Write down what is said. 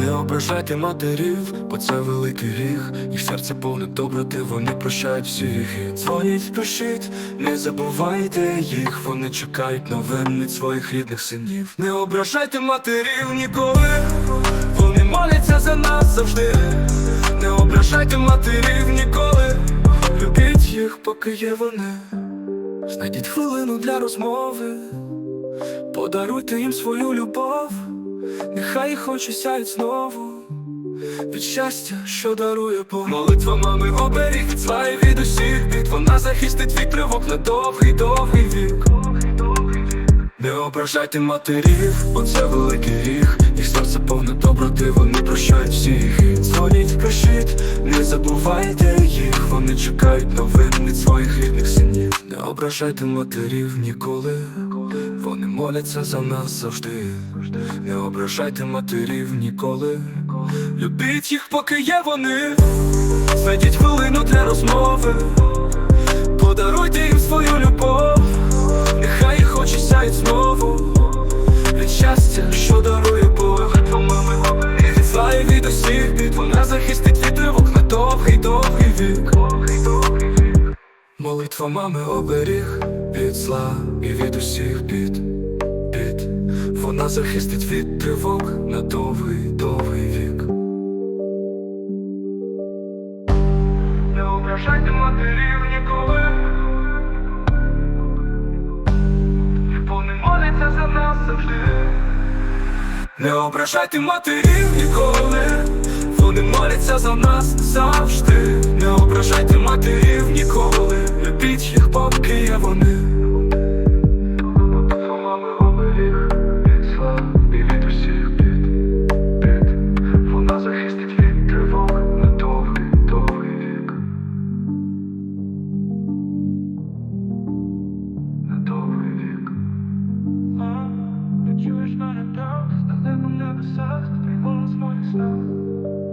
Не ображайте матерів, бо це великий гріх. Їх серце повне доброти, вони прощають всі гріхи. Дзвоніть, пишіть, не забувайте їх. Вони чекають новин від своїх рідних синів. Не ображайте матерів ніколи. Вони моляться за нас завжди. Не ображайте матерів ніколи. Любіть їх, поки є вони. Знайдіть хвилину для розмови. Подаруйте їм свою любов. Нехай їх очі сяють знову. Від щастя, що дарує Бог. Молитва мами оберіг від від усіх бід. Вона захистить від тривог на довгий, довгий вік. Не ображайте матерів, бо це великий гріх. Їх серце повне доброти, вони прощають всіх. Дзвоніть, пишіть, не забувайте їх. Вони чекають новин від своїх рідних синів. Не ображайте матерів ніколи Вони моляться за нас завжди. Не ображайте матерів ніколи. Любіть їх, поки є вони. Знайдіть хвилину для розмови. Подаруйте їм свою любов. Нехай їх очі сяють знову. Від щастя, що дарує Бог. Від зла від усіх бід. Вона захистить від тривог на довгий, довгий вік. Молитва мами оберіг від зла і від усіх бід, бід Вона захистить від тривог на довгий, довгий вік Не ображайте матерів ніколи. Вони моляться за нас завжди. Не ображайте матерів ніколи, вони моляться за нас завжди. Не ображайте матерів Jewish, not and dog. The other never They want us more than stuff.